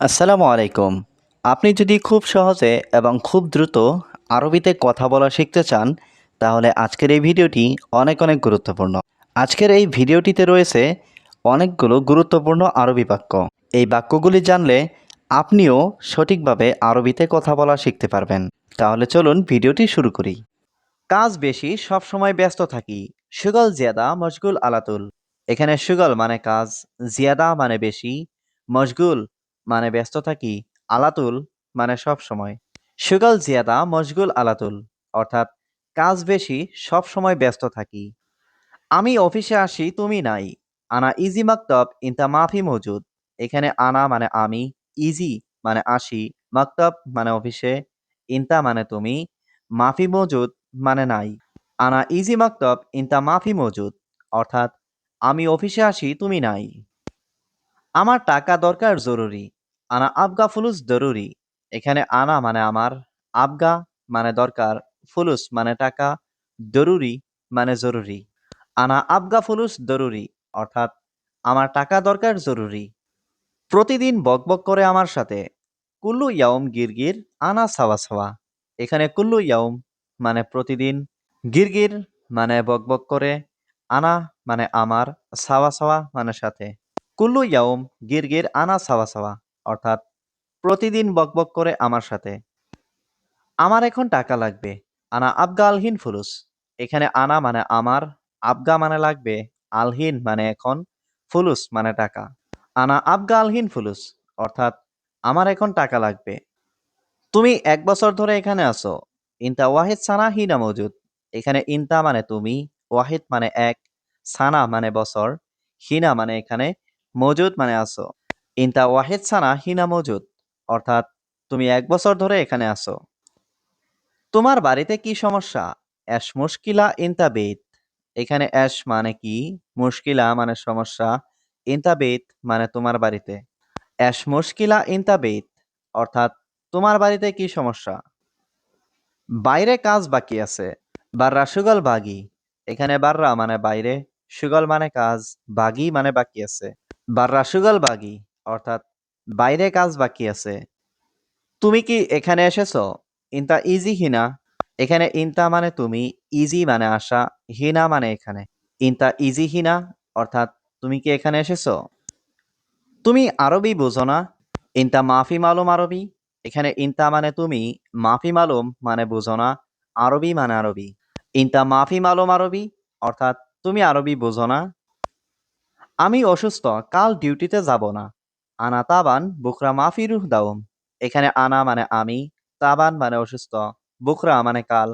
আসসালামু আলাইকুম। আপনি যদি খুব সহজে এবং খুব দ্রুত আরবিতে কথা বলা শিখতে চান, তাহলে আজকের এই ভিডিওটি অনেক অনেক গুরুত্বপূর্ণ। আজকের এই ভিডিওটিতে রয়েছে অনেকগুলো গুরুত্বপূর্ণ আরবি বাক্য। এই বাক্যগুলি জানলে আপনিও সঠিকভাবে আরবিতে কথা বলা শিখতে পারবেন। তাহলে চলুন ভিডিওটি শুরু করি। কাজ বেশি সব সময় ব্যস্ত থাকি। সুগল জিয়াদা, মশগুল আলাতুল। এখানে সুগল মানে কাজ, জিয়াদা মানে বেশি, মশগুল মানে ব্যস্ত থাকি আলাতুল মানে সব সময়। সুগল জিয়াদা মশগুল আলাতুল, অর্থাৎ কাজ বেশি, সব সময় ব্যস্ত থাকি। আমি অফিসে আসি, তুমি নাই। আনা ইজি মাকতব, ইনতা মাফি মজুদ। এখানে আনা মানে আমি, ইজি মানে আসি, মাকতব মানে অফিসে, ইনতা মানে তুমি, মাফি মজুদ মানে নাই। আনা ইজি মাকতব, ইনতা মাফি মজুদ, অর্থাৎ আমি অফিসে আসি, তুমি নাই। আমার টাকা দরকার জরুরি। আনা আবগা ফুলুস জরুরি এখানে আনা মানে আমার, আবগা মানে দরকার, ফুলুস মানে টাকা জরুরি মানে জরুরি। আনা আবগা ফুলুস জরুরি অর্থাৎ আমার টাকা দরকার জরুরি। প্রতিদিন বকবক করে আমার সাথে, কুল্লু ইয়াউম গিরগির আনা সাওয়া সাওয়া। এখানে কুল্লু ইয়াউম মানে প্রতিদিন, গিরগির মানে বকবক করে, আনা মানে আমার, সাওয়া সাওয়া মানে সাথে। কুল্লু ইয়াউম গিরগির আনা সাওয়া সাওয়া। অর্থাৎ প্রতিদিন বকবক করে আমার সাথে। আমার এখন টাকা লাগবে। আনা আবগা আলহিন ফুলুস। এখানে আনা মানে আমার আবগা মানে লাগবে, আলহিন মানে এখন ফুলুস মানে টাকা। আনা আবগা আলহিন ফুলুস, অর্থাৎ আমার এখন টাকা লাগবে। তুমি এক বছর ধরে এখানে আসো ইনতা ওয়াহিদ সানা হিনা মজুদ। এখানে ইনতা মানে তুমি, ওয়াহিদ মানে এক, সানা মানে বছর, হিনা মানে এখানে মজুদ মানে আসো ইনতা ওয়াহিদ সানা হিনা মজুদ। অর্থাৎ, তুমি এক বছর ধরে এখানে আসো তোমার বাড়িতে কি সমস্যা? অ্যাশ মুশকিলা ইনতা বেত। এখানে অ্যাশ মানে কি? মুশকিলা মানে সমস্যা। ইনতা বেত মানে তোমার বাড়িতে। অ্যাশ মুশকিলা ইনতা বেত। অর্থাৎ, তোমার বাড়িতে কি সমস্যা? বাইরে কাজ বাকি আছে। বাররা সুগল বাগি। এখানে বাররা মানে বাইরে, সুগল মানে কাজ, বাগি মানে বাকি আছে। বাররা সুগল বাগি। অর্থাৎ বাইরে কাজ বাকি আছে। তুমি কি এখানে এসেছ? ইনতা ইজি হিনা। এখানে ইনতা মানে তুমি ইজি মানে আসা, হিনা মানে এখানে। ইনতা ইজি হিনা, অর্থাৎ তুমি কি এখানে এসেছ? তুমি আরবি বোঝো না। ইনতা মাফি মালুম আরবি। এখানে ইনতা মানে তুমি মাফি মালুম মানে বোঝো না, আরবি মানে আরবি। ইনতা মাফি মালুম আরবি, অর্থাৎ তুমি আরবি বোঝো না। আমি অসুস্থ, কাল ডিউটিতে যাব না। আনা তাবান, বুকরা মাফি রুহ দাউম এখানে আনা মানে আমি, তাবান মানে অসুস্থ, বুকরা মানে কাল,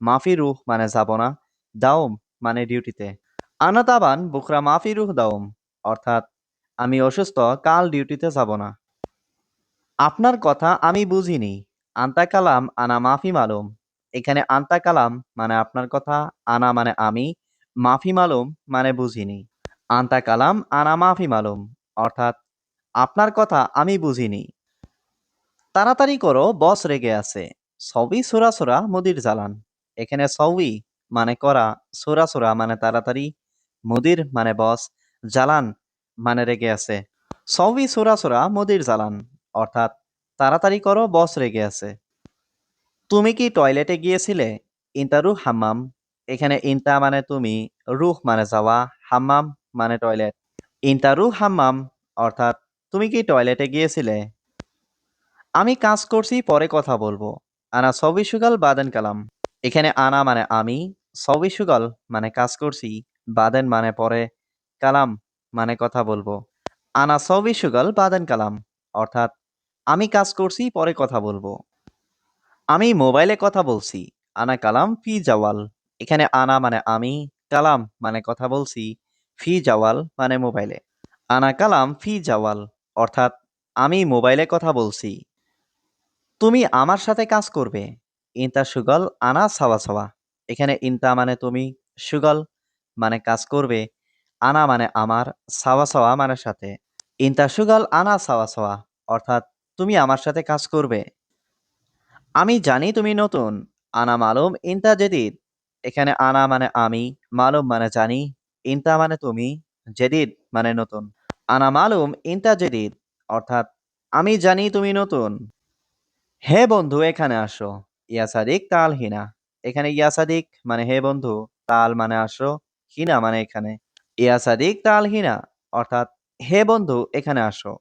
মাফি রুহ মানে যাব না দাউম মানে ডিউটিতে। আনা তাবান, বুকরা মাফি রুহ দাউম অর্থাৎ আমি অসুস্থ, কাল ডিউটিতে যাব না। আপনার কথা আমি বুঝিনি, আন্তা কালাম, আনা মাফি মালুম। এখানে আন্তা কালাম মানে আপনার কথা, আনা মানে আমি, মাফি মালুম মানে বুঝিনি। আন্তা কালাম, আনা মাফি মালুম, অর্থাৎ আপনার কথা আমি বুঝিনি। তাড়াতাড়ি করো, বস রেগে আছে। সবই সোরা মুদির জ্বালান এখানে সবই মানে করা, সোরা মানে তাড়াতাড়ি। মুদির মানে বস জ্বালান মানে রেগে আছে। সবই সোরা মুদির জ্বালান অর্থাৎ তাড়াতাড়ি করো, বস রেগে আছে। তুমি কি টয়লেটে গিয়েছিলে? ইন্তা রুহ হাম্মাম। এখানে ইন্তা মানে তুমি, রুহ মানে যাওয়া, হাম্মাম মানে টয়লেট। ইন্তা রুহ হাম্মাম, অর্থাৎ তুমি কি টয়লেটে গিয়েছিলে? আমি কাজ করছি, পরে কথা বলব। আনা সবই সুগাল, বাদেন কালাম। এখানে আনা মানে আমি, সবই সুগাল মানে কাজ করছি, বাদেন মানে পরে কালাম মানে কথা বলব। আনা সবই সুগাল, বাদেন কালাম, অর্থাৎ আমি কাজ করছি, পরে কথা বলব। আমি মোবাইলে কথা বলছি, আনা কালাম ফি জাওয়াল। এখানে আনা মানে আমি, কালাম মানে কথা বলছি, ফি জাওয়াল মানে মোবাইলে। আনা কালাম ফি জাওয়াল। অর্থাৎ আমি মোবাইলে কথা বলছি। তুমি আমার সাথে কাজ করবে। ইনতা সুগল আনা সাওয়া সাওয়া। এখানে ইনতা মানে তুমি সুগল মানে কাজ করবে। আনা মানে আমার, সাওয়া সাওয়া মানে সাথে। ইনতা সুগল আনা সাওয়া সাওয়া। অর্থাৎ তুমি আমার সাথে কাজ করবে। আমি জানি তুমি নতুন। আনা মালুম, ইনতা জেদিদ। এখানে আনা মানে আমি, মালুম মানে জানি। ইনতা মানে তুমি, জেদিদ মানে নতুন। আনা মালুম ইন্তা জেদিদ, অর্থাৎ, আমি জানি তুমি নতুন। হে বন্ধু, এখানে আসো। ইয়াসাদিক, তাল হিনা। এখানে ইয়াসাদিক মানে হে বন্ধু, তাল মানে আসো, হিনা মানে এখানে। ইয়াসাদিক, তাল হিনা, অর্থাৎ, হে বন্ধু, এখানে আসো।